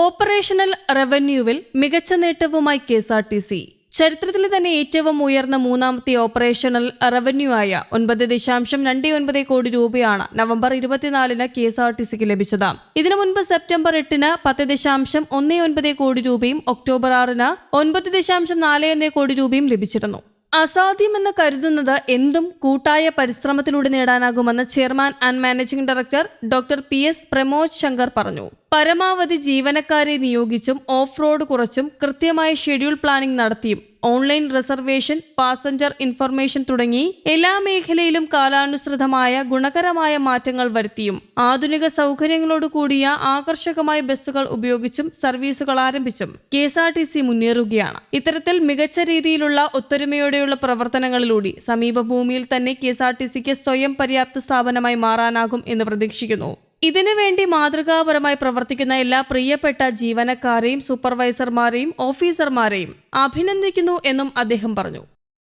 Operational റവന്യൂവിൽ മികച്ച നേട്ടവുമായി K S R T C. ചരിത്രത്തിലെ തന്നെ ഏറ്റവും ഉയർന്ന മൂന്നാമത്തെ ഓപ്പറേഷണൽ റവന്യൂ ആയ ഒൻപത് ദശാംശം രണ്ട് ഒൻപത് കോടി രൂപയാണ് നവംബർ ഇരുപത്തിനാലിന് കെ എസ് ആർ ടി സിക്ക് ലഭിച്ചത്. ഇതിനു മുൻപ് സെപ്റ്റംബർ എട്ടിന് പത്ത് ദശാംശം ഒന്ന് ഒൻപത് കോടി രൂപയും ഒക്ടോബർ ആറിന് ഒൻപത് ദശാംശം നാല് ഒന്ന് കോടി രൂപയും ലഭിച്ചിരുന്നു. അസാധ്യമെന്ന് കരുതുന്നത് എന്തും കൂട്ടായ പരിശ്രമത്തിലൂടെ നേടാനാകുമെന്ന് chairman and managing director doctor P S Pramod Shankar പറഞ്ഞു. പരമാവധി ജീവനക്കാരെ നിയോഗിച്ചും ഓഫ് റോഡ് കുറച്ചും കൃത്യമായ ഷെഡ്യൂൾ പ്ലാനിംഗ് നടത്തിയും ഓൺലൈൻ റിസർവേഷൻ പാസഞ്ചർ ഇൻഫർമേഷൻ തുടങ്ങി എല്ലാ മേഖലയിലും കാലാനുസൃതമായ ഗുണകരമായ മാറ്റങ്ങൾ വരുത്തിയും ആധുനിക സൗകര്യങ്ങളോട് കൂടിയ ആകർഷകമായ ബസ്സുകൾ ഉപയോഗിച്ചും സർവീസുകൾ ആരംഭിച്ചും K S R T C മുന്നേറുകയാണ്. ഇത്തരത്തിൽ മികച്ച രീതിയിലുള്ള ഒത്തൊരുമയോടെയുള്ള പ്രവർത്തനങ്ങളിലൂടെ സമീപ ഭൂമിയിൽ തന്നെ കെ എസ് ആർ ടി സിക്ക് സ്വയം പര്യാപ്ത സ്ഥാപനമായി മാറാനാകും എന്ന് പ്രതീക്ഷിക്കുന്നു. ഇതിനുവേണ്ടി മാതൃകാപരമായി പ്രവർത്തിക്കുന്ന എല്ലാ പ്രിയപ്പെട്ട ജീവനക്കാരെയും സൂപ്പർവൈസർമാരെയും ഓഫീസർമാരെയും അഭിനന്ദിക്കുന്നു എന്നും അദ്ദേഹം പറഞ്ഞു.